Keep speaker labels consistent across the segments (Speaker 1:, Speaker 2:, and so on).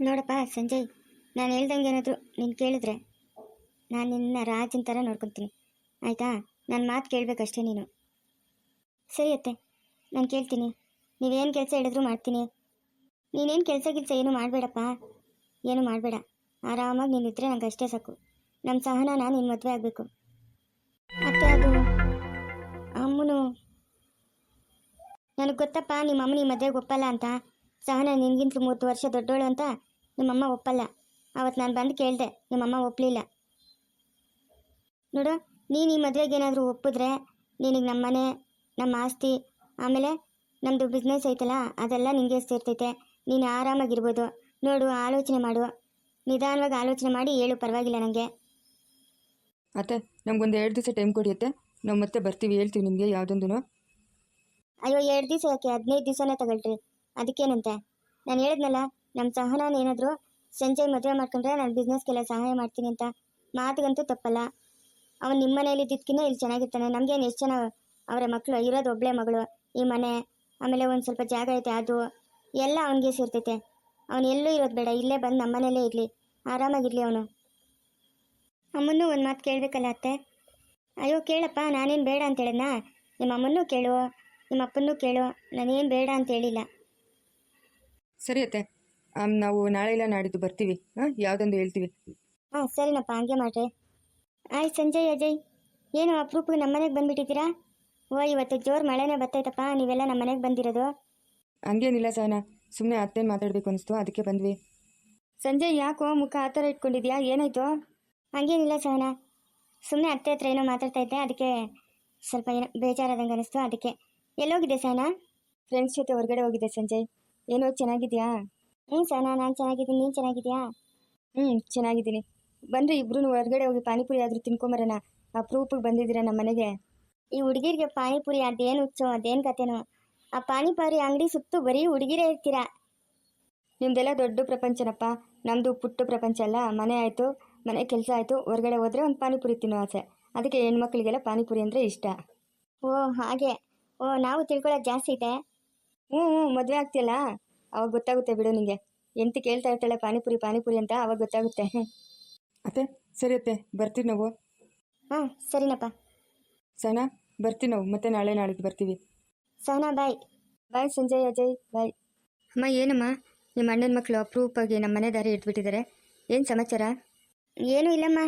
Speaker 1: ನೋಡಪ್ಪ, ಸಂಜಯ್, ನಾನು ಹೇಳ್ದಂಗೆ ಏನಾದರೂ ನೀನು ಕೇಳಿದ್ರೆ ನಾನು ನಿನ್ನ ರಾಜನ ಥರ ನೋಡ್ಕೊತೀನಿ. ಆಯಿತಾ? ನನ್ನ ಮಾತು ಕೇಳಬೇಕಷ್ಟೇ ನೀನು. ಸರಿ ಅತ್ತೆ, ನಾನು ಕೇಳ್ತೀನಿ. ನೀವೇನು ಕೆಲಸ ಹೇಳಿದ್ರು ಮಾಡ್ತೀನಿ. ನೀನೇನು ಕೆಲಸ ಗಿಲ್ಸ ಏನು ಮಾಡಬೇಡಪ್ಪ. ಏನು ಮಾಡಬೇಡ. ಆರಾಮಾಗಿ ನೀನಿದ್ರೆ ನಂಗೆ ಅಷ್ಟೇ ಸಾಕು. ನಮ್ಮ ಸಹನ ನಾನು ನಿನ್ನ ಮದುವೆ ಆಗಬೇಕು. ಅತ್ತೆ, ಅದು ಅಮ್ಮನು ನನಗೆ ಗೊತ್ತಪ್ಪ ನಿಮ್ಮ ಅಮ್ಮ ನಿಮ್ಮ ಮದುವೆಗೆ ಒಪ್ಪಲ್ಲ ಅಂತ. ಸಹನ ನಿನಗಿಂತ ಮೂವತ್ತು ವರ್ಷ ದೊಡ್ಡೋಳು ಅಂತ. ನಿಮ್ಮಮ್ಮ ಒಪ್ಪಲ್ಲ. ಅವತ್ತು ನಾನು ಬಂದು ಕೇಳಿದೆ ನಿಮ್ಮಮ್ಮ ಒಪ್ಪಲಿಲ್ಲ ನೋಡು ನೀನು ಈ ಮದುವೆಗೆ ಏನಾದರೂ ಒಪ್ಪಿದ್ರೆ ನಿನಗೆ ನಮ್ಮ ಮನೆ ನಮ್ಮ ಆಸ್ತಿ ಆಮೇಲೆ ನಮ್ಮದು ಬಿಸ್ನೆಸ್ ಐತಲ್ಲ ಅದೆಲ್ಲ ನಿನಗೆ ಸೇರ್ತೈತೆ. ನೀನು ಆರಾಮಾಗಿರ್ಬೋದು. ನೋಡು ಆಲೋಚನೆ ಮಾಡು. ನಿಧಾನವಾಗಿ ಆಲೋಚನೆ ಮಾಡಿ ಹೇಳು ಪರವಾಗಿಲ್ಲ ನನಗೆ
Speaker 2: ಅತ್ತೆ ನಮಗೊಂದು ಎರಡು ದಿವಸ ಟೈಮ್ ಕೊಡಿ ಅತ್ತೆ. ನಾವು ಮತ್ತೆ ಬರ್ತೀವಿ ಹೇಳ್ತೀವಿ ನಿಮಗೆ ಯಾವುದೊಂದು
Speaker 1: ಅಯ್ಯೋ ಎರಡು ದಿವಸ ಯಾಕೆ? ಹದಿನೈದು ದಿವಸನೇ ತಗೊಳ್ರಿ. ಅದಕ್ಕೇನಂತೆ? ನಾನು ಹೇಳಿದ್ನಲ್ಲ ನಮ್ಮ ಸಹನಾನ ಏನಾದರೂ ಸಂಜೆ ಮದುವೆ ಮಾಡ್ಕೊಂಡ್ರೆ ನಾನು ಬಿಸ್ನೆಸ್ಗೆಲ್ಲ ಸಹಾಯ ಮಾಡ್ತೀನಿ ಅಂತ ಮಾತಿಗಂತೂ ತಪ್ಪಲ್ಲ. ಅವನು ನಿಮ್ಮ ಮನೇಲಿ ಇದ್ದಿದ್ದಕ್ಕಿಂತ ಇಲ್ಲಿ ಚೆನ್ನಾಗಿರ್ತಾನೆ. ನಮಗೇನು ಎಷ್ಟು ಜನ ಅವರ ಮಕ್ಕಳು ಇರೋದು ಒಬ್ಬಳೇ ಮಗಳು, ಈ ಮನೆ, ಆಮೇಲೆ ಒಂದು ಸ್ವಲ್ಪ ಜಾಗ ಐತೆ ಅದು, ಎಲ್ಲ ಅವನಿಗೆ ಸೇರ್ತೈತೆ. ಅವನು ಎಲ್ಲೂ ಇರೋದು ಬೇಡ. ಇಲ್ಲೇ ಬಂದು ನಮ್ಮ ಮನೇಲೇ ಇರಲಿ. ಆರಾಮಾಗಿರಲಿ ಅವನು. ಅಮ್ಮನ್ನು ಒಂದು ಮಾತು ಕೇಳಬೇಕಲ್ಲ ಅತ್ತೆ? ಅಯ್ಯೋ, ಕೇಳಪ್ಪ, ನಾನೇನು ಬೇಡ ಅಂತ ನಿಮ್ಮ ಅಮ್ಮನ್ನೂ ಕೇಳು. ನಿಮ್ಮ ಅಪ್ಪನೂ ಕೇಳು. ನಾನೇನು ಬೇಡ ಅಂತ ಹೇಳಿಲ್ಲ.
Speaker 2: ಸರಿ ಅತ್ತೆ. ನಾವು ನಾಳೆ ಇಲ್ಲ ನಾಡಿದ್ದು ಬರ್ತೀವಿ. ಹಾಂ ಯಾವುದೊಂದು ಹೇಳ್ತೀವಿ.
Speaker 1: ಹಾಂ ಸರಿನಪ್ಪ ಹಂಗೆ ಮಾಡ್ರಿ. ಆಯ್ತು ಸಂಜಯ್ ಅಜಯ್. ಏನು ಅಪ್ರೂಪಕ್ಕೆ ನಮ್ಮ ಮನೆಗೆ ಬಂದುಬಿಟ್ಟಿದ್ದೀರಾ? ಓ ಇವತ್ತು ಜೋರು ಮಳೆನೇ ಬರ್ತೈತಪ್ಪ ನೀವೆಲ್ಲ ನಮ್ಮ ಮನೆಗೆ ಬಂದಿರೋದು.
Speaker 2: ಹಂಗೇನಿಲ್ಲ ಸಹನ ಸುಮ್ಮನೆ ಅತ್ತೇನು ಮಾತಾಡಬೇಕು ಅನಿಸ್ತು ಅದಕ್ಕೆ ಬಂದ್ವಿ.
Speaker 1: ಸಂಜಯ್ ಯಾಕೋ ಮುಖ ಆ ಥರ ಇಟ್ಕೊಂಡಿದ್ಯಾ? ಏನಾಯ್ತು? ಹಂಗೇನಿಲ್ಲ ಸಹನ. ಸುಮ್ಮನೆ ಅತ್ತೆ ಹತ್ರ ಏನೋ ಮಾತಾಡ್ತಾ ಇದ್ದೆ ಅದಕ್ಕೆ ಸ್ವಲ್ಪ ಏನೋ ಬೇಜಾರಾದಂಗೆ ಅನಿಸ್ತು ಅದಕ್ಕೆ. ಎಲ್ಲೋಗಿದೆ ಸಹನ?
Speaker 2: ಫ್ರೆಂಡ್ಸ್ ಜೊತೆ ಹೊರಗಡೆ ಹೋಗಿದ್ದೆ ಸಂಜಯ್. ಏನೋ ಚೆನ್ನಾಗಿದ್ಯಾ?
Speaker 1: ಹ್ಞೂ ಸಹನ ನಾನು ಚೆನ್ನಾಗಿದ್ದೀನಿ. ನೀನು ಚೆನ್ನಾಗಿದ್ಯಾ?
Speaker 2: ಹ್ಞೂ ಚೆನ್ನಾಗಿದ್ದೀನಿ. ಬನ್ರಿ ಇಬ್ರು ಹೊರಗಡೆ ಹೋಗಿ ಪಾನಿಪುರಿ ಆದರೂ ತಿನ್ಕೊಂಬರೋಣ. ಅಪ್ರೂಪಕ್ಕೆ ಬಂದಿದ್ದೀರಾ ನಮ್ಮ ಮನೆಗೆ?
Speaker 1: ಈ ಹುಡುಗಿರಿಗೆ ಪಾನಿಪುರಿ ಅದೇನು ಹುಚ್ಚು ಅದೇನು ಕತೆನೋ. ಆ ಪಾನಿಪುರಿ ಅಂಗಡಿ ಸುತ್ತು ಬರೀ ಹುಡುಗಿರೇ ಇರ್ತೀರಾ?
Speaker 2: ನಿಮ್ದೆಲ್ಲ ದೊಡ್ಡ ಪ್ರಪಂಚನಪ್ಪ. ನಮ್ಮದು ಪುಟ್ಟ ಪ್ರಪಂಚ ಅಲ್ಲ. ಮನೆ ಆಯಿತು ಮನೆ ಕೆಲಸ ಆಯಿತು ಹೊರಗಡೆ ಹೋದರೆ ಒಂದು ಪಾನಿಪುರಿ ತಿನ್ನೋ ಆಸೆ. ಅದಕ್ಕೆ ಹೆಣ್ಮಕ್ಳಿಗೆಲ್ಲ ಪಾನಿಪುರಿ ಅಂದರೆ ಇಷ್ಟ.
Speaker 1: ಓ ಹಾಗೆ. ಓ ನಾವು ತಿಳ್ಕೊಳ್ಳೋದು ಜಾಸ್ತಿ ಇದೆ
Speaker 2: ಹ್ಞೂ ಹ್ಞೂ ಮದುವೆ ಆಗ್ತಿಯಲ್ಲ? ಅವಾಗ ಗೊತ್ತಾಗುತ್ತೆ ಬಿಡು ನಿಂಗೆ. ಎಂತ ಕೇಳ್ತಾ ಇರ್ತಾಳೆ ಪಾನಿಪುರಿ ಪಾನಿಪುರಿ ಅಂತ ಅವಾಗ ಗೊತ್ತಾಗುತ್ತೆ. ಅತ್ತೆ ಸರಿ ಅತ್ತೆ ಬರ್ತೀವಿ ನಾವು.
Speaker 1: ಹಾಂ ಸರಿನಪ್ಪ.
Speaker 2: ಸನಾ ಬರ್ತೀವಿ ನಾವು ಮತ್ತೆ ನಾಳೆ ನಾಳಿದ್ದು ಬರ್ತೀವಿ.
Speaker 1: ಸಹನಾ ಬಾಯ್.
Speaker 2: ಬಾಯ್ ಸಂಜಯ್ ಅಜಯ್ ಬಾಯ್. ಅಮ್ಮ ಏನಮ್ಮ? ನಿಮ್ಮ ಅಣ್ಣನ ಮಕ್ಕಳು ಅಪ್ರೂಪಾಗಿ ನಮ್ಮ ಮನೆ ದಾರಿ ಇಟ್ಬಿಟ್ಟಿದ್ದಾರೆ ಏನು ಸಮಾಚಾರ?
Speaker 1: ಏನೂ ಇಲ್ಲಮ್ಮ.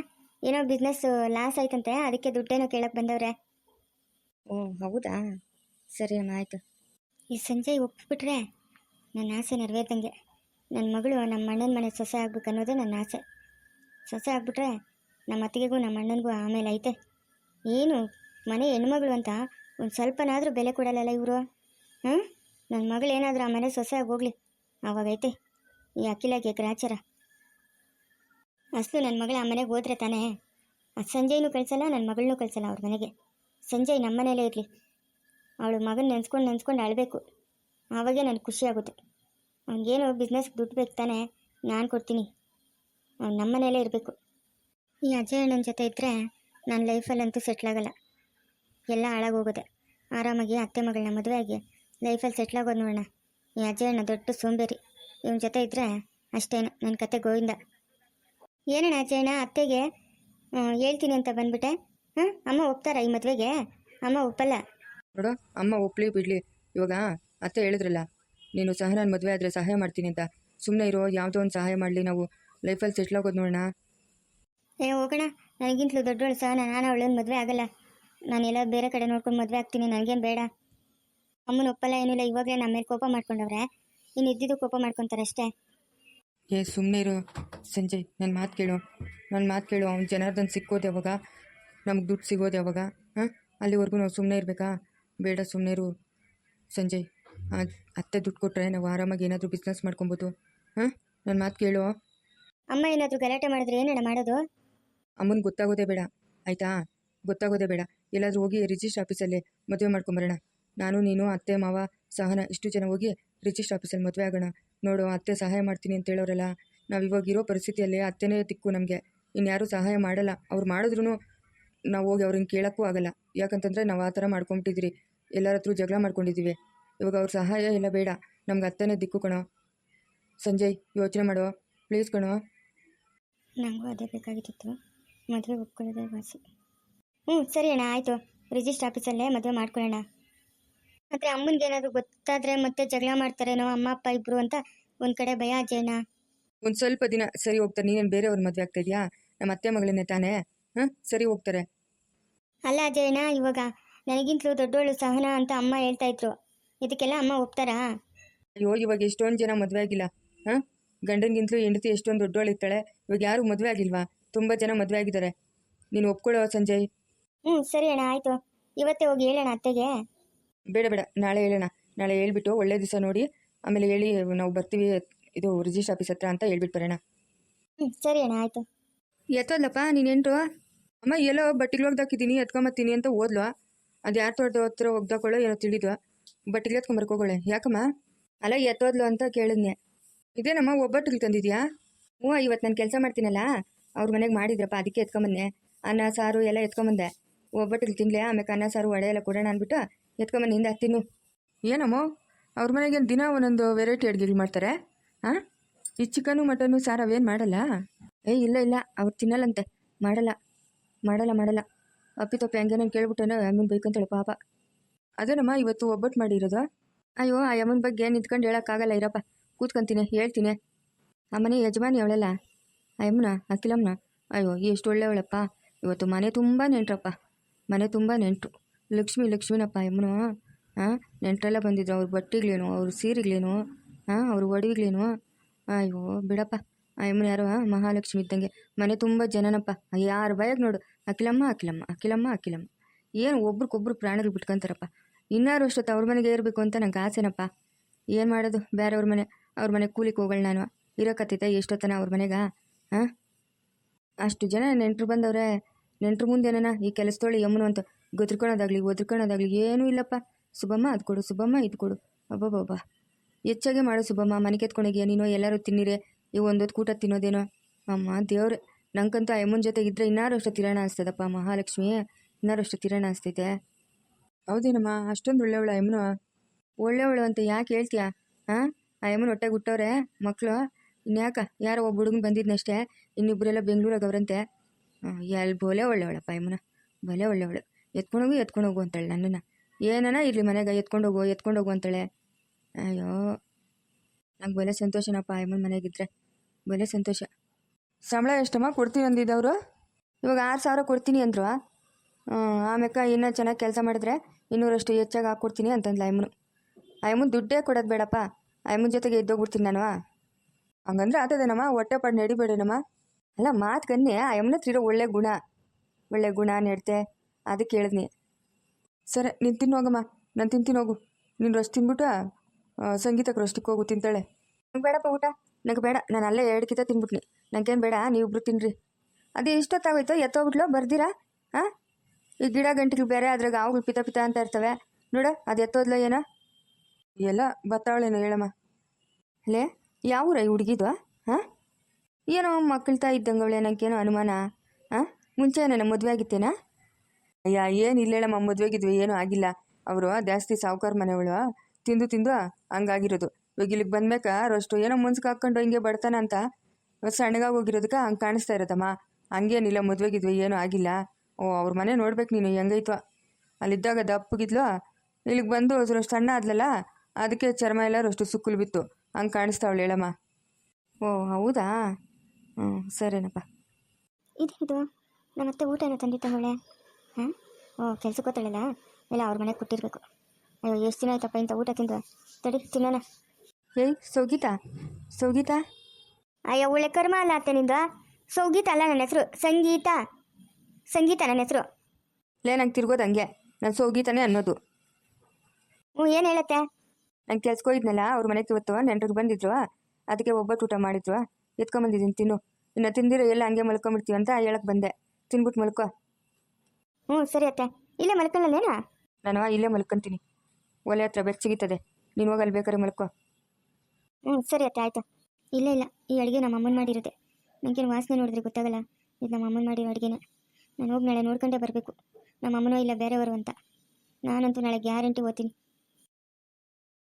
Speaker 1: ಏನೋ ಬಿಸ್ನೆಸ್ ಲಾಸ್ ಆಯ್ತಂತೆ ಅದಕ್ಕೆ ದುಡ್ಡೇನೋ ಕೇಳಕ್ಕೆ ಬಂದವ್ರೆ.
Speaker 2: ಓ ಹೌದಾ? ಸರಿ ಅಮ್ಮ ಆಯಿತು.
Speaker 1: ಈ ಸಂಜೆ ಒಪ್ಪಿಬಿಟ್ರೆ ನನ್ನ ಆಸೆ ನೆರವೇರ್ದಂಗೆ. ನನ್ನ ಮಗಳು ನಮ್ಮ ಅಣ್ಣನ ಮನೆ ಸೊಸೆ ಆಗ್ಬೇಕು ಅನ್ನೋದೇ ನನ್ನ ಆಸೆ. ಸೊಸೆ ಆಗ್ಬಿಟ್ರೆ ನಮ್ಮ ಅತ್ತಿಗೆಗೂ ನಮ್ಮ ಅಣ್ಣನಿಗೂ ಆಮೇಲೆ ಐತೆ. ಏನು? ಮನೆ ಹೆಣ್ಮಗಳು ಅಂತ ಒಂದು ಸ್ವಲ್ಪನಾದರೂ ಬೆಲೆ ಕೊಡಲ್ಲಲ್ಲ ಇವರು? ಹಾಂ ನನ್ನ ಮಗಳು ಏನಾದರೂ ಆ ಮನೆ ಸೊಸೆ ಆಗಿ ಹೋಗ್ಲಿ. ಆವಾಗೈತೆ ಈ ಅಖಿಲಾಗೆ ಗ್ರಾಚಾರ ಅಷ್ಟು ನನ್ನ ಮಗಳು ಆ ಮನೆಗೆ ಹೋದ್ರೆ ತಾನೇ? ಆ ಸಂಜಯ್ನೂ ಕಳಿಸಲ್ಲ ನನ್ನ ಮಗಳನ್ನೂ ಕಳಿಸಲ್ಲ ಅವ್ರ ಮನೆಗೆ. ಸಂಜಯ್ ನಮ್ಮ ಮನೇಲೇ ಇರಲಿ. ಅವಳು ಮಗನ ನೆನ್ಸ್ಕೊಂಡು ನೆನ್ಸ್ಕೊಂಡು ಅಳಬೇಕು. ಆವಾಗೇ ನನಗೆ ಖುಷಿಯಾಗುತ್ತೆ ಅವ್ನಿಗೇನು ಬಿಸ್ನೆಸ್ಗೆ ದುಡ್ಡು ಬೇಕು ತಾನೆ, ನಾನು ಕೊಡ್ತೀನಿ. ಅವ್ನು ನಮ್ಮ ಮನೇಲೇ ಇರಬೇಕು. ಈ ಅಜಯ್ ಅಣ್ಣನ ಜೊತೆ ಇದ್ದರೆ ನನ್ನ ಲೈಫಲ್ಲಂತೂ ಸೆಟ್ಲಾಗಲ್ಲ ಎಲ್ಲ ಹಾಳಾಗೋಗುತ್ತೆ ಆರಾಮಾಗಿ ಅತ್ತೆ ಮಗಳನ್ನ ಮದುವೆ ಆಗಿ ಲೈಫಲ್ಲಿ ಸೆಟ್ಲಾಗೋದು ನೋಡೋಣ. ಈ ಅಜಯ್ ಅಣ್ಣ ದೊಡ್ಡ ಸೋಂಬೇರಿ. ಇವನ ಜೊತೆ ಇದ್ದರೆ ಅಷ್ಟೇನು ನನ್ನ ಕತೆ ಗೋವಿಂದ. ಏನಣ್ಣ ಅಜಯಣ್ಣ ಅತ್ತೆಗೆ ಹೇಳ್ತೀನಿ ಅಂತ ಬಂದ್ಬಿಟ್ಟೆ. ಹಾಂ? ಅಮ್ಮ ಒಪ್ತಾರಾ ಈ ಮದುವೆಗೆ? ಅಮ್ಮ ಒಪ್ಪಲ್ಲ?
Speaker 2: ನೋಡು, ಅಮ್ಮ ಒಪ್ಲಿ ಬಿಡ್ಲಿ. ಇವಾಗ ಅತ್ತೆ ಹೇಳಿದ್ರಲ್ಲ ನೀನು ಸಹ ನಾನು ಮದುವೆ ಆದರೆ ಸಹಾಯ ಮಾಡ್ತೀನಿ ಅಂತ. ಸುಮ್ಮನೆ ಇರೋ ಯಾವುದೋ ಒಂದು ಸಹಾಯ ಮಾಡಲಿ ನಾವು ಲೈಫಲ್ಲಿ ಸೆಟ್ಲ್ ಆಗೋದು ನೋಡೋಣ.
Speaker 1: ಏ ಹೋಗೋಣ. ನನಗಿಂತಲೂ ದೊಡ್ಡವಳು ಸಹ ನಾನು ಅವಳೊಂದು ಮದುವೆ ಆಗಲ್ಲ. ನಾನೆಲ್ಲ ಬೇರೆ ಕಡೆ ನೋಡ್ಕೊಂಡು ಮದುವೆ ಆಗ್ತೀನಿ ನನಗೇನು ಬೇಡ. ಅಮ್ಮನ ಒಪ್ಪಲ್ಲ ಏನಿಲ್ಲ ಇವಾಗಲೇ ನಮ್ಮ ಮೇಲೆ ಕೋಪ ಮಾಡ್ಕೊಂಡವ್ರೆ. ಇನ್ನು ಇದ್ದಿದ್ದು ಕೋಪ ಮಾಡ್ಕೊತಾರೆ ಅಷ್ಟೇ.
Speaker 2: ಏ ಸುಮ್ಮನೆ ಇರು. ಸಂಜಯ್ ನನ್ನ ಮಾತು ಕೇಳು. ನನ್ನ ಮಾತು ಕೇಳು. ಅವ್ನು ಜನಾರ್ದನ್ ಸಿಕ್ಕೋದು ಯಾವಾಗ? ನಮ್ಗೆ ದುಡ್ಡು ಸಿಗೋದು ಯಾವಾಗ? ಹಾಂ? ಅಲ್ಲಿವರೆಗೂ ನಾವು ಸುಮ್ಮನೆ ಇರಬೇಕಾ? ಬೇಡ ಸುಮ್ಮನೆ ಇರು. ಸಂಜಯ್ ಅತ್ತೆ ದುಡ್ಡು ಕೊಟ್ಟರೆ ನಾವು ಆರಾಮಾಗಿ ಏನಾದರೂ ಬಿಸ್ನೆಸ್ ಮಾಡ್ಕೊಬೋದು. ಹಾಂ? ನನ್ನ ಮಾತು ಕೇಳು.
Speaker 1: ಅಮ್ಮ ಏನಾದರೂ ಗಲಾಟೆ ಮಾಡಿದ್ರೆ ಏನಣ್ಣ ಮಾಡೋದು?
Speaker 2: ಅಮ್ಮನ ಗೊತ್ತಾಗೋದೇ ಬೇಡ. ಆಯಿತಾ? ಗೊತ್ತಾಗೋದೇ ಬೇಡ. ಎಲ್ಲಾದರೂ ಹೋಗಿ ರಿಜಿಸ್ಟ್ರ್ ಆಫೀಸಲ್ಲಿ ಮದುವೆ ಮಾಡ್ಕೊಂಬರೋಣ. ನಾನು ನೀನು ಅತ್ತೆ ಮಾವ ಸಹನ ಇಷ್ಟು ಜನ ಹೋಗಿ ರಿಜಿಸ್ಟ್ರ್ ಆಫೀಸಲ್ಲಿ ಮದುವೆ ಆಗೋಣ. ನೋಡು ಅತ್ತೆ ಸಹಾಯ ಮಾಡ್ತೀನಿ ಅಂತ ಹೇಳೋರಲ್ಲ. ನಾವು ಇವಾಗ ಇರೋ ಪರಿಸ್ಥಿತಿಯಲ್ಲಿ ಅತ್ತೆನೇ ತಿಕ್ಕು ನಮಗೆ. ಇನ್ಯಾರೂ ಸಹಾಯ ಮಾಡಲ್ಲ. ಅವ್ರು ಮಾಡಿದ್ರು ನಾವು ಹೋಗಿ ಅವ್ರಿಗೆ ಕೇಳೋಕ್ಕೂ ಆಗಲ್ಲ. ಯಾಕಂತಂದರೆ ನಾವು ಆ ಥರ ಮಾಡ್ಕೊಂಬಿಟ್ಟಿದ್ರಿ. ಎಲ್ಲರ ಹತ್ರ ಜಗಳ ಮಾಡ್ಕೊಂಡಿದ್ದೀವಿ ಇವಾಗ ಅವ್ರ ಸಹಾಯ ಎಲ್ಲ ಬೇಡ. ನಮ್ಗೆ ಅತ್ತನೇ ದಿಕ್ಕು ಕಣೋ. ಸಂಜಯ್ ಯೋಚನೆ ಮಾಡೋ. ಪ್ಲೀಸ್ ಕಣೋ.
Speaker 1: ನನಗೂ ಅದೇ ಬೇಕಾಗಿತ್ತು. ಮದುವೆ ಒಪ್ಕೊಳ್ಳೋದೇ ವಾಸಿ. ಹ್ಞೂ ಸರಿ ಅಣ್ಣ ಆಯಿತು. ರಿಜಿಸ್ಟ್ರ್ ಆಫೀಸಲ್ಲೇ ಮದುವೆ ಮಾಡ್ಕೊಳ್ಳೋಣ. ಆದರೆ ಅಮ್ಮನಿಗೆ ಏನಾದರೂ ಗೊತ್ತಾದರೆ ಮತ್ತೆ ಜಗಳ ಮಾಡ್ತಾರೇನೋ ಅಮ್ಮ ಅಪ್ಪ ಇಬ್ಬರು ಅಂತ ಒಂದು ಕಡೆ ಭಯ ಅಜ್ಜಣ್ಣ
Speaker 2: ಒಂದು ಸ್ವಲ್ಪ ದಿನ ಸರಿ ಹೋಗ್ತಾರೆ. ನೀನೇನು ಬೇರೆಯವ್ರ ಮದುವೆ ಆಗ್ತಾ ಇದೆಯಾ? ನಮ್ಮ ಅತ್ತೆ ಮಗಳನ್ನೇ ತಾನೇ? ಹಾಂ ಸರಿ ಹೋಗ್ತಾರೆ.
Speaker 1: ಅಲ್ಲ ಅಜಯಣ್ಣ ಇವಾಗ ನನಗಿಂತಲೂ ದೊಡ್ಡೋಳು ಸಹನ ಅಂತ ಅಮ್ಮ ಹೇಳ್ತಾ ಇದ್ರು. ಇದಕ್ಕೆಲ್ಲ ಅಮ್ಮ ಒಪ್ತಾರಾ?
Speaker 2: ಅಯ್ಯೋ ಇವಾಗ ಎಷ್ಟೊಂದು ಜನ ಮದುವೆ ಆಗಿಲ್ಲ ಹಾಂ? ಗಂಡನಿಗಿಂತಲೂ ಹೆಂಡತಿ ಎಷ್ಟೊಂದು ದೊಡ್ಡವಳು ಇರ್ತಾಳೆ ಇವಾಗ ಯಾರು ಮದುವೆ ಆಗಿಲ್ವಾ? ತುಂಬ ಜನ ಮದುವೆ ಆಗಿದ್ದಾರೆ. ನೀನು ಒಪ್ಕೊಳ್ಳೋ ಸಂಜಯ್?
Speaker 1: ಹ್ಞೂ ಸರಿ ಅಣ್ಣ ಆಯ್ತು. ಇವತ್ತೇ ಹೋಗಿ ಹೇಳೋಣ ಅತ್ತೆಗೆ.
Speaker 2: ಬೇಡ ಬೇಡ ನಾಳೆ ಹೇಳೋಣ. ನಾಳೆ ಹೇಳ್ಬಿಟ್ಟು ಒಳ್ಳೆ ದಿವಸ ನೋಡಿ ಆಮೇಲೆ ಹೇಳಿ ನಾವು ಬರ್ತೀವಿ ಇದು ರಿಜಿಸ್ಟರ್ ಆಫೀಸ್ ಹತ್ರ ಅಂತ ಹೇಳ್ಬಿಟ್ಟು ಬರೋಣ.
Speaker 1: ಹ್ಞೂ ಸರಿ ಅಣ್ಣ ಆಯಿತು.
Speaker 2: ಎತ್ತೋದ್ಲಪ್ಪ ಎಂಟು ಅಮ್ಮ ಎಲ್ಲೋ ಬಟ್ಟಿಗೆ ಹೋಗ್ದಾಕಿದ್ದೀನಿ ಎತ್ಕೊಂಬತ್ತೀನಿ ಅಂತ ಓದ್ಲು ಅದು ಯಾರು ತೋಟದ ಹತ್ರ ಒಗ್ದಾಕೊಳ್ಳೋ ಏನೋ ತಿಳಿದ್ವ ಬಟ್ಟಿಗೆ ಬರ್ಕೋಗಳೆ ಯಾಕಮ್ಮ? ಅಲ್ಲ ಎತ್ತೋದ್ಲು ಅಂತ ಕೇಳಿದ್ನೆ. ಇದೇನಮ್ಮ ಒಬ್ಬಟ್ಟಿಗೆ ತಂದಿದ್ಯಾ? ಹ್ಞೂ ಇವತ್ತು ನಾನು ಕೆಲಸ ಮಾಡ್ತೀನಲ್ಲ. ಅವ್ರ ಮನೆಗೆ ಮಾಡಿದ್ರಪ್ಪ, ಅದಕ್ಕೆ ಎತ್ಕೊಂಬಂದೆ. ಅನ್ನ, ಸಾರು ಎಲ್ಲ ಎತ್ಕೊಂಬಂದೆ. ಒಬ್ಬಟ್ಟಿಗೆ ತಿನ್ಲೆ ಆಮೇಲೆ ಅನ್ನ, ಸಾರು ಒಡೆ ಎಲ್ಲ ಕೊಡೋಣ ಅಂದ್ಬಿಟ್ಟು ಎತ್ಕೊಂಬಂದು ಹಿಂದೆ ತಿನ್ನು. ಏನಮ್ಮ? ಅವ್ರ ಮನೆಗೆ ದಿನ ಒಂದೊಂದು ವೆರೈಟಿ ಅಡುಗೆಗಳು ಮಾಡ್ತಾರೆ? ಹಾಂ ಈ ಚಿಕನು, ಮಟನು, ಸಾರು ಅವೇನು ಮಾಡಲ್ಲ? ಏ, ಇಲ್ಲ ಇಲ್ಲ. ಅವ್ರು ತಿನ್ನಲ್ಲಂತೆ. ಮಾಡಲ್ಲ. ಮಾಡಲ್ಲ ಮಾಡಲ್ಲ. ಅಪ್ಪಿ ತಪ್ಪಿ ಹಂಗೇನೋ ಕೇಳ್ಬಿಟ್ಟೇನೋ, ಅಮ್ಮನ ಬೇಕಂತೇಳಿ ಪಾಪ. ಅದೇನಮ್ಮ ಇವತ್ತು ಒಬ್ಬಟ್ಟು ಮಾಡಿರೋದು. ಅಯ್ಯೋ, ಆ ಅಮ್ಮನ ಬಗ್ಗೆ ನಿಂತ್ಕೊಂಡು ಹೇಳೋಕ್ಕಾಗಲ್ಲ, ಇರಪ್ಪ. ಕೂತ್ಕೊಂತೀನಿ, ಹೇಳ್ತೀನಿ. ಆ ಮನೆ ಯಜಮಾನಿ ಅವಳೆಲ್ಲ. ಆ ಅಮ್ಮನ ಅಖಿಲಮ್ಮನ. ಅಯ್ಯೋ, ಎಷ್ಟು ಒಳ್ಳೆಯವಳಪ್ಪ. ಇವತ್ತು ಮನೆ ತುಂಬ ನೆಂಟ್ರಪ್ಪ. ಮನೆ ತುಂಬ ನೆಂಟರು. ಲಕ್ಷ್ಮಿ, ಲಕ್ಷ್ಮಿನಪ್ಪ ಯಮ್ಮನು ಹಾಂ ನೆಂಟರೆಲ್ಲ ಬಂದಿದ್ರು. ಅವ್ರ ಬಟ್ಟೆಗಳೇನು, ಅವ್ರ ಸೀರೆಗಳೇನು ಹಾಂ ಅವ್ರ ಒಡವೆಗಳೇನು. ಅಯ್ಯೋ, ಬಿಡಪ್ಪ. ಆ ಅಮ್ಮನ ಯಾರೋ ಮಹಾಲಕ್ಷ್ಮಿ ಇದ್ದಂಗೆ. ಮನೆ ತುಂಬ ಜನನಪ್ಪ. ಯಾರು ಬಯಗೆ ನೋಡು. ಅಖಿಲಮ್ಮ ಅಖಿಲಮ್ಮ ಅಖಿಲಮ್ಮ ಅಖಿಲಮ್ಮ. ಏನು ಒಬ್ರಿಗೊಬ್ರು ಪ್ರಾಣಿಗಳು ಬಿಟ್ಕೊಂತಾರಪ್ಪ. ಇನ್ನಾರು ಅಷ್ಟೊತ್ತು ಅವ್ರ ಮನೆಗೆ ಇರಬೇಕು ಅಂತ ನಂಗೆ ಆಸೆನಪ್ಪ. ಏನು ಮಾಡೋದು? ಬೇರೆಯವ್ರ ಮನೆ, ಅವ್ರ ಮನೆ ಕೂಲಿಗೆ ಹೋಗೋಳು ನಾನು. ಇರೋಕತ್ತೈತೆ ಎಷ್ಟೊತ್ತನ ಅವ್ರ ಮನೆಗೆ? ಹಾಂ ಅಷ್ಟು ಜನ ನೆಂಟರು ಬಂದವ್ರೆ. ಮುಂದೆ ಮುಂದೇನ ಈ ಕೆಲಸದೊಳೆ ಯಮ್ಮನು ಅಂತ ಗೊದ್ರಕೊಳೋದಾಗ್ಲಿ, ಒದ್ರಕೊಳೋದಾಗ್ಲಿ ಏನೂ ಇಲ್ಲಪ್ಪ. ಸುಬ್ಬಮ್ಮ ಅದು ಕೊಡು, ಸುಬ್ಬಮ್ಮ ಇದು ಕೊಡು. ಅಬ್ಬಬ್ಬಬ್ಬ. ಹೆಚ್ಚಾಗೆ ಮಾಡು ಸುಬ್ಬಮ್ಮ, ಮನೆ ಎತ್ಕೊಂಡೋಗಿ ನೀನು, ಎಲ್ಲರೂ ತಿನ್ನಿರೆ. ಈ ಒಂದೊತ್ತು ಕೂಟ ತಿನ್ನೋದೇನೋ. ಅಮ್ಮ ದೇವ್ರೆ, ನಂಗಂತೂ ಆ ಯಮ್ಮನ ಜೊತೆ ಇದ್ರೆ ಇನ್ನಾರು ಅಷ್ಟು ತಿರಣ ಅನಿಸ್ತದಪ್ಪ ಮಹಾಲಕ್ಷ್ಮಿ. ಇನ್ನಾರು ಅಷ್ಟು ತಿರೋಣ ಅನಿಸ್ತೈತೆ ಹೌದೇನಮ್ಮ ಅಷ್ಟೊಂದು ಒಳ್ಳೆಯವಳ ಯಮುನು ಒಳ್ಳೆಯವಳು ಅಂತ ಯಾಕೆ ಹೇಳ್ತೀಯ? ಹಾಂ ಆ ಯಮುನ ಹೊಟ್ಟೆಗೆ ಹುಟ್ಟವ್ರೆ ಮಕ್ಕಳು ಇನ್ಯಾಕ, ಯಾರೋ ಒಬ್ಬ ಹುಡುಗನ ಬಂದಿದ್ನಷ್ಟೇ, ಇನ್ನಿಬ್ಬರೆಲ್ಲ ಬೆಂಗಳೂರಾಗ ಅವರಂತೆ. ಎಲ್ಲಿ ಬೋಲೆ ಒಳ್ಳೆಯವಳಪ್ಪ ಯಮುನ ಬಲೆ ಒಳ್ಳೆಯವಳು. ಎತ್ಕೊಂಡೋಗು ಎತ್ಕೊಂಡೋಗು ಅಂತಾಳೆ ನನ್ನನ್ನು. ಏನನ ಇರಲಿ ಮನೆಗೆ ಎತ್ಕೊಂಡೋಗು ಎತ್ಕೊಂಡೋಗು ಅಂತಾಳೆ. ಅಯ್ಯೋ, ನಂಗೆ ಬಲೆ ಸಂತೋಷನಪ್ಪ ಯಮುನ ಮನೆಗಿದ್ರೆ. ಬಲೆ ಸಂತೋಷ. ಸಂಬಳ ಎಷ್ಟಮ್ಮ ಕೊಡ್ತೀನಿ ಅಂದಿದ್ದವರು ಇವಾಗ ಆರು ಸಾವಿರ ಕೊಡ್ತೀನಿ ಅಂದರು. ಆಮೇಲೆ ಇನ್ನೂ ಚೆನ್ನಾಗಿ ಕೆಲಸ ಮಾಡಿದ್ರೆ ಇನ್ನೂರಷ್ಟು ಹೆಚ್ಚಾಗಿ ಹಾಕ್ಕೊಡ್ತೀನಿ ಅಂತಂದ್ಲ ಐಮನು ಐಮನ್ ದುಡ್ಡೇ ಕೊಡೋದು ಬೇಡಪ್ಪ. ಐಮನ್ ಜೊತೆಗೆ ಎದ್ದೋಗ್ಬಿಡ್ತೀನಿ ನಾನು ಹಂಗಂದ್ರೆ ಆತದೇನಮ್ಮ? ಹೊಟ್ಟೆ ಪಾಡು ನಡಿಬೇಡೇನಮ್ಮ? ಅಲ್ಲ, ಮಾತು ಕನ್ನೆ ಐಮನ ತಿರೋ ಒಳ್ಳೆ ಗುಣ. ಒಳ್ಳೆ ಗುಣ, ನೆಡ್ತೆ, ಅದಕ್ಕೆ ಹೇಳಿದ್ನಿ. ಸರಿ, ನೀನು ತಿನ್ನು ಹೋಗಮ್ಮ. ನಾನು ತಿಂತೀನಿ ಹೋಗು. ನೀನು ರೊಷ್ಟು ತಿನ್ಬಿಟ್ಟು ಸಂಗೀತಕ್ಕೆ ರೊಷ್ಟಕ್ಕೆ ಹೋಗು ತಿಂತಾಳೆ. ನಂಗೆ ಬೇಡಪ್ಪ ಊಟ. ನಂಗೆ ಬೇಡ. ನಾನು ಅಲ್ಲೇ ಎರಡು ಕಿತ ತಿನ್ಬಿಟ್ನಿ. ನಂಗೇನು ಬೇಡ, ನೀವಿಬ್ರು ತಿನ್ನಿರಿ ಅದೇ ಇಷ್ಟೊತ್ತಾಗೋಯ್ತು? ಎತ್ತೋಗ್ಬಿಟ್ಲೋ? ಬರ್ದಿರಾ? ಹಾಂ ಈ ಗಿಡ ಗಂಟಿಗಳು ಬೇರೆ ಅದ್ರಾಗ ಅವುಗಳು ಪಿತ ಪಿತ ಅಂತ ಇರ್ತವೆ. ನೋಡು ಅದು ಎತ್ತೋದ್ಲ ಏನೋ? ಎಲ್ಲ ಬತ್ತಾವಳೇನೋ ಹೇಳಮ್ಮ. ಲೇ ಯಾವೂರ ಈ ಹುಡುಗಿದು ಹಾಂ? ಏನೋ ಮಕ್ಕಳ್ತಾ ತಾಯಿ ಇದ್ದಂಗೆ ಅವಳೆ ನಂಗೇನೋ ಅನುಮಾನ ಹಾಂ ಮುಂಚೆ ನನ್ನ ಮದುವೆ ಆಗಿತ್ತೇನಾ? ಅಯ್ಯ ಏನು ಇಲ್ಲ ಹೇಳಮ್ಮ ಮದುವೆಗಿದ್ವಿ ಏನೂ ಆಗಿಲ್ಲ. ಅವರು ಜಾಸ್ತಿ ಸಾವುಕಾರ ಮನೆಯವಳು. ತಿಂದು ತಿಂದು ಹಂಗಾಗಿರೋದು. ಇವಾಗ ಇಲ್ಲಿಗೆ ಬಂದ್ಮೇಕ ಅಷ್ಟು ಏನೋ ಮುನ್ಸ್ಗೆ ಹಾಕ್ಕೊಂಡು ಹಿಂಗೆ ಬಡ್ತಾನ ಅಂತ ಸಣ್ಣಗಾಗಿ ಹೋಗಿರೋದಕ್ಕೆ ಹಂಗೆ ಕಾಣಿಸ್ತಾ ಇರೋದಮ್ಮ. ಹಂಗೇನಿಲ್ಲ ಮದುವೆಗಿದ್ವಿ ಏನೂ ಆಗಿಲ್ಲ. ಓ ಅವ್ರ ಮನೆ ನೋಡ್ಬೇಕು ನೀನು ಹೆಂಗೈತೋ. ಅಲ್ಲಿದ್ದಾಗ ದಪ್ಪಗಿದ್ಲು. ಇಲ್ಲಿಗೆ ಬಂದು ಅಷ್ಟು ಸಣ್ಣ ಆದ್ಲಲ್ಲ ಅದಕ್ಕೆ ಚರ್ಮ ಎಲ್ಲ ಅಷ್ಟು ಸುಕ್ಕುಲು ಬಿತ್ತು. ಹಂಗೆ ಕಾಣಿಸ್ತಾವಳು ಹೇಳಮ್ಮ. ಓ ಹೌದಾ? ಹ್ಞೂ ಸರಿನಪ್ಪ.
Speaker 1: ಇದು ನಮ್ಮ ಅತ್ತೆ ಊಟ ಏನೋ ತಂದಿತ್ತಂಗಳೆ ಹಾಂ? ಓ ಕೆಲ್ಸಕ್ಕೆ ಹೋಗ್ತಾಳಲ್ಲ? ಇಲ್ಲ ಅವ್ರ ಮನೆಗೆ ಕೊಟ್ಟಿರ್ಬೇಕು. ಅಯ್ಯೋ ಎಷ್ಟು ದಿನ ಆಯ್ತಪ್ಪ ಇಂಥ ಊಟ ತಿಂದು? ತಡಿ ತಿನ್ನೋಣ.
Speaker 2: ಏಯ್ ಸೌಗೀತಾ? ಸೌಗೀತಾ?
Speaker 1: ಅಯ್ಯೋ ಒಳ್ಳೆ ಕರ್ಮ ಅಲ್ಲ ಅತ್ತೆ ನಿಂದು. ಸೌಗೀತ ಅಲ್ಲ ನನ್ನ ಹೆಸರು? ಸಂಗೀತ. ಸಂಗೀತ ನನ್ನ ಹೆಸರು.
Speaker 2: ಲೇ ನಂಗೆ ತಿರ್ಗೋದು ಹಂಗೆ. ನಾನು ಸೋಗೀತಾನೆ ಅನ್ನೋದು.
Speaker 1: ಹ್ಞೂ ಏನು ಹೇಳತ್ತೆ?
Speaker 2: ನಂಗೆ ಕೆಲ್ಸಕ್ಕೆ ಹೋಗಿದ್ನಲ್ಲ ಅವ್ರ ಮನೆಗೆ ಇವತ್ತು ನೆಂಟ್ರಿಗೆ ಬಂದಿದ್ರು. ಅದಕ್ಕೆ ಒಬ್ಬಟ್ಟು ಊಟ ಮಾಡಿದ್ರು. ಎತ್ಕೊಂಬಂದಿದ್ದೀನಿ ತಿನ್ನು. ಇನ್ನು ತಿಂದಿರೋ ಎಲ್ಲ ಹಂಗೆ ಮಲ್ಕೊಂಬಿಡ್ತೀವಿ ಅಂತ ಹೇಳಕ್ಕೆ ಬಂದೆ. ತಿನ್ಬಿಟ್ಟು ಮಲ್ಕೋ.
Speaker 1: ಹ್ಞೂ ಸರಿ ಅತ್ತೆ. ಇಲ್ಲೇ ಮಲ್ಕೊಳ್ಳಲೇನಾ
Speaker 2: ನಾನು ಇಲ್ಲೇ ಮಲ್ಕೊಂತೀನಿ. ಒಲೆ ಹತ್ರ ಬೆಚ್ಚಗಿತ್ತದೆ ನೀನು ಹೋಗಿ ಅಲ್ಲಿ ಬೇಕಾದ್ರೆ ಮಲ್ಕೋ.
Speaker 1: ಹ್ಞೂ ಸರಿ ಅತ್ತೆ ಆಯಿತು. ಇಲ್ಲ ಇಲ್ಲ. ಈ ಅಡುಗೆ ನಮ್ಮ ಅಮ್ಮನ ಮಾಡಿರುತ್ತೆ ನನಗೇನು ವಾಸನೆ ನೋಡಿದ್ರೆ ಗೊತ್ತಾಗಲ್ಲ. ಇದು ನಮ್ಮ ಅಮ್ಮನ ಮಾಡಿರೋ ಅಡುಗೆನೇ. ನಾನು ಹೋಗಿ ನಾಳೆ ನೋಡ್ಕೊಂಡೇ ಬರಬೇಕು. ನಮ್ಮ ಅಮ್ಮನೋ ಇಲ್ಲ ಬೇರೆಯವರು ಅಂತ. ನಾನಂತೂ ನಾಳೆ ಗ್ಯಾರಂಟಿ ಓದ್ತೀನಿ.